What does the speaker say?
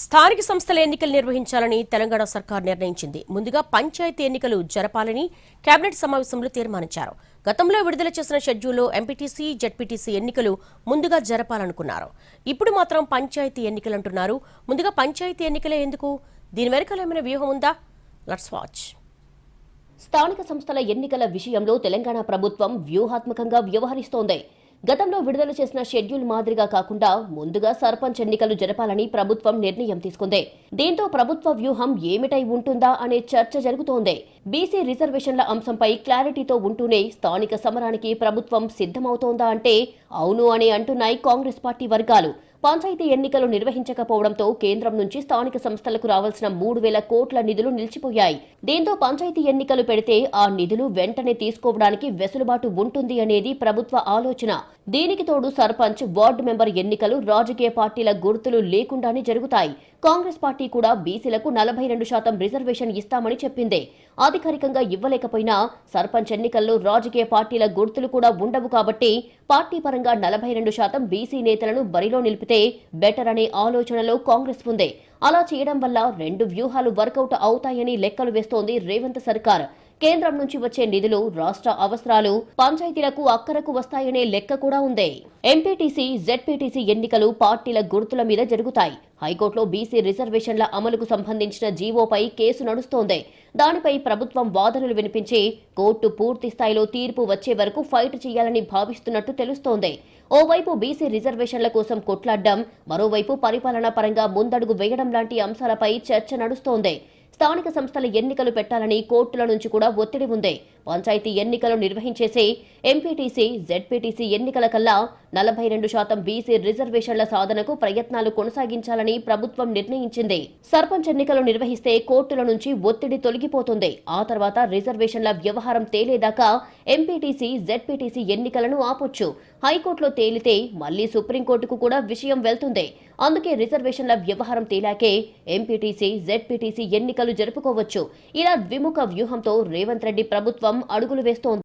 స్థానిక సంస్థల ఎన్నికలు నిర్వహించాలని తెలంగాణ సర్కార్ నిర్ణయించింది. ముందుగా పంచాయతీ ఎన్నికలు జరపాలని కేబినెట్ సమావేశంలో తీర్మానించారు. గతంలో విడుదల చేసిన షెడ్యూల్లో ఎంపీటీసీ జెడ్పీటీసీ ఎన్నికలు ముందుగా జరపాలనుకున్నారు. ఇప్పుడు మాత్రం పంచాయతీ ఎన్నికలు అంటున్నారు ముందుగా పంచాయతీ ఎన్నికలే ఎందుకు? దీని వెనుకల ఏమైనా వ్యూహం ఉందా? Let's watch. స్థానిక సంస్థల ఎన్నికల విషయంలో తెలంగాణ ప్రభుత్వం వ్యూహాత్మకంగా వ్యవహరిస్తోంది. గతంలో విడుదల చేసిన షెడ్యూల్ మాదిరిగా కాకుండా ముందుగా సర్పంచ్ ఎన్నికలు జరపాలని ప్రభుత్వం నిర్ణయం తీసుకుంది. దీంతో ప్రభుత్వ వ్యూహం ఏమిటై ఉంటుందా అనే చర్చ జరుగుతోంది. బీసీ రిజర్వేషన్ల అంశంపై క్లారిటీతో ఉంటూనే స్థానిక సమరానికి ప్రభుత్వం సిద్ధమవుతోందా అంటే అవును అని అంటున్నాయి కాంగ్రెస్ పార్టీ వర్గాలు. పంచాయతీ ఎన్నికలు నిర్వహించకపోవడంతో కేంద్రం నుంచి స్థానిక సంస్థలకు రావాల్సిన మూడు వేల కోట్ల నిధులు నిలిచిపోయాయి. దీంతో పంచాయతీ ఎన్నికలు పెడితే ఆ నిధులు వెంటనే తీసుకోవడానికి వెసులుబాటు ఉంటుంది అనేది ప్రభుత్వ ఆలోచన. దీనికి తోడు సర్పంచ్ వార్డు మెంబర్ ఎన్నికలు రాజకీయ పార్టీల గుర్తులు లేకుండానే జరుగుతాయి. కాంగ్రెస్ పార్టీ కూడా బీసీలకు నలభై రెండు శాతం రిజర్వేషన్ ఇస్తామని చెప్పింది. అధికారికంగా ఇవ్వలేకపోయినా సర్పంచ్ ఎన్నికల్లో రాజకీయ పార్టీల గుర్తులు కూడా ఉండవు కాబట్టి పార్టీ పరంగా నలభై రెండు శాతం బీసీ నేతలను బరిలో నిలిపితే బెటర్ అనే ఆలోచనలో కాంగ్రెస్ ఉంది. అలా చేయడం వల్ల రెండు వ్యూహాలు వర్కౌట్ అవుతాయని లెక్కలు వేస్తోంది రేవంత్ సర్కార్. కేంద్రం నుంచి వచ్చే నిధులు రాష్ట్ర అవసరాలు పంచాయతీలకు అక్కరకు వస్తాయనే లెక్క కూడా ఉంది. ఎంపీటీసీ జెడ్పీటీసీ ఎన్నికలు పార్టీల గుర్తుల మీద జరుగుతాయి. హైకోర్టులో బీసీ రిజర్వేషన్ల అమలుకు సంబంధించిన జీవోపై కేసు నడుస్తోంది. దానిపై ప్రభుత్వం వాదనలు వినిపించి కోర్టు పూర్తి స్థాయిలో తీర్పు వచ్చే వరకు ఫైట్ చేయాలని భావిస్తున్నట్టు తెలుస్తోంది. ఓవైపు బీసీ రిజర్వేషన్ల కోసం కొట్లాడడం మరోవైపు పరిపాలనా పరంగా ముందడుగు వేయడం లాంటి అంశాలపై చర్చ నడుస్తోంది. స్థానిక సంస్థల ఎన్నికలు పెట్టాలని కోర్టుల నుంచి కూడా ఒత్తిడి ఉంది. పంచాయతీ ఎన్నికలు నిర్వహించేసే ఎంపీటీసీ జెడ్పీటీసీ ఎన్నికల కల్లా నలభై రెండు శాతం బీసీ రిజర్వేషన్ల సాధనకు ప్రయత్నాలు కొనసాగించాలని ప్రభుత్వం నిర్ణయించింది. సర్పంచ్ ఎన్నికలు నిర్వహిస్తే కోర్టుల నుంచి ఒత్తిడి తొలగిపోతుంది. ఆ తర్వాత రిజర్వేషన్ల వ్యవహారం తేలేదాకా ఎంపీటీసీ జెడ్పీటీసీ ఎన్నికలను ఆపొచ్చు. హైకోర్టులో తేలితే మళ్ళీ సుప్రీంకోర్టుకు కూడా విషయం వెళ్తుంది. అందుకే రిజర్వేషన్ల వ్యవహారం తేలాకే ఎంపీటీసీ జెడ్పీటీసీ ఎన్నికలు జరుపుకోవచ్చు. ఇలా ద్విముఖ వ్యూహంతో రేవంత్ రెడ్డి ప్రభుత్వం అడుగులు వేస్తోంది.